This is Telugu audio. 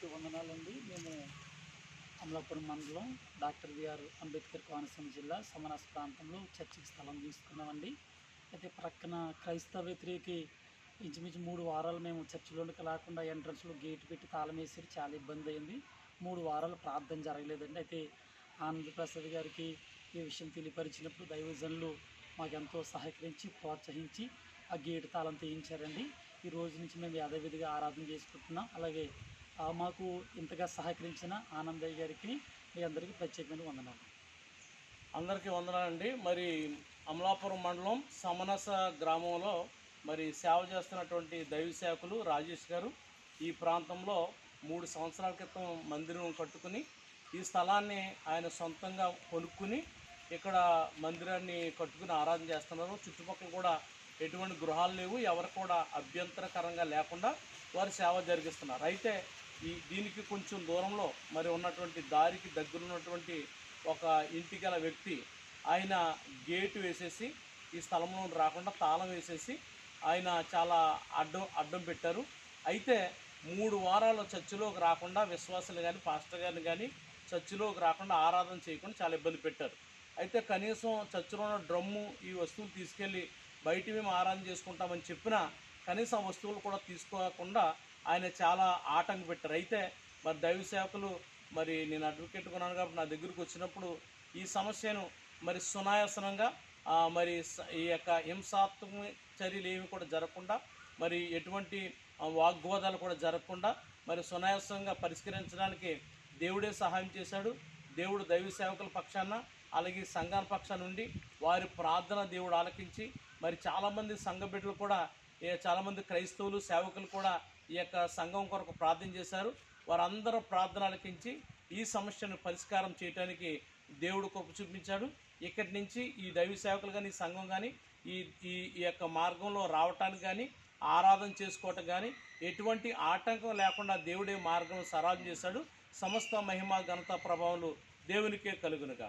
అందరికీ వందనాలండి. మేము అమలాపురం మండలం డాక్టర్ బిఆర్ అంబేద్కర్ కోనసీమ జిల్లా సమరాస్ ప్రాంతంలో చర్చికి స్థలం తీసుకున్నామండి. అయితే ప్రక్కన క్రైస్తవ వ్యతిరేకి ఇంచుమించు మూడు వారాలు మేము చర్చిలోనికి రాకుండా ఎంట్రన్స్లో గేట్ పెట్టి తాళం వేసి చాలా ఇబ్బంది అయింది. మూడు వారాలు ప్రార్థన జరగలేదండి. అయితే ఆనందప్రసాద్ గారికి ఈ విషయం తెలియపరిచినప్పుడు దైవజనులు మాకెంతో సహకరించి ప్రోత్సహించి ఆ గేటు తాళం తీయించారండి. ఈ రోజు నుంచి మేము యథావిధిగా ఆరాధన చేసుకుంటున్నాం. అలాగే మాకు ఇంతగా సహకరించిన ఆనందయ్య గారికి మీ అందరికీ ప్రత్యేకమైన వందనాలు. అందరికీ వందనాలండి. మరి అమలాపురం మండలం సమనస గ్రామంలో మరి సేవ చేస్తున్నటువంటి దైవ సేవకులు రాజేష్ గారు ఈ ప్రాంతంలో మూడు సంవత్సరాల క్రితం మందిరం కట్టుకుని ఈ స్థలాన్ని ఆయన సొంతంగా కొనుక్కుని ఇక్కడ మందిరాన్ని కట్టుకుని ఆరాధన చేస్తున్నారు. చుట్టుపక్కల కూడా ఎటువంటి గృహాలు లేవు. ఎవరు కూడా అభ్యంతరకరంగా లేకుండా వారు సేవ జరిగిస్తున్నారు. అయితే ఈ దీనికి కొంచెం దూరంలో మరి ఉన్నటువంటి దారికి దగ్గర ఉన్నటువంటి ఒక ఇంటి గల వ్యక్తి ఆయన గేటు వేసేసి ఈ స్థలంలో రాకుండా తాళం వేసేసి ఆయన చాలా అడ్డం అడ్డం పెట్టారు. అయితే మూడు వారాలు చర్చిలోకి రాకుండా విశ్వాసులు కానీ పాస్టర్ గారిని కానీ చర్చిలోకి రాకుండా ఆరాధన చేయకుండా చాలా ఇబ్బంది పెట్టారు. అయితే కనీసం చర్చిలో ఉన్న డ్రమ్ము ఈ వస్తువులు తీసుకెళ్ళి బయట మేము ఆరాధన చేసుకుంటామని చెప్పినా కనీసం ఆ వస్తువులు కూడా తీసుకోకుండా ఆయన చాలా ఆటంక పెట్టారు. అయితే మరి దైవ సేవకులు మరి నేను అడ్వకేట్ కొన్నాను కాబట్టి నా దగ్గరకు వచ్చినప్పుడు ఈ సమస్యను మరి సునాయాసనంగా మరి స- ఈ యొక్క హింసాత్మక చర్యలు ఏమి కూడా జరగకుండా మరి ఎటువంటి వాగ్వాదాలు కూడా జరగకుండా మరి సునాయాసంగా పరిష్కరించడానికి దేవుడే సహాయం చేశాడు. దేవుడు దైవ సేవకుల పక్షాన అలాగే సంఘాల పక్షాన నుండి వారి ప్రార్థన దేవుడు ఆలకించి మరి చాలామంది సంఘ బిడ్డలు కూడా చాలామంది క్రైస్తవులు సేవకులు కూడా ఈ యొక్క సంఘం కొరకు ప్రార్థన చేశారు. వారందరూ ప్రార్థనలకించి ఈ సమస్యను పరిష్కారం చేయడానికి దేవుడు కృప చూపించాడు. ఇక్కడి నుంచి ఈ దైవ సేవకులు కానీ ఈ సంఘం కానీ ఈ ఈ యొక్క మార్గంలో రావటానికి కానీ ఆరాధన చేసుకోవటం కానీ ఎటువంటి ఆటంకం లేకుండా దేవుడే మార్గం సరాజం చేశాడు. సమస్త మహిమ ఘనత ప్రభావాలు దేవునికే కలుగునుగా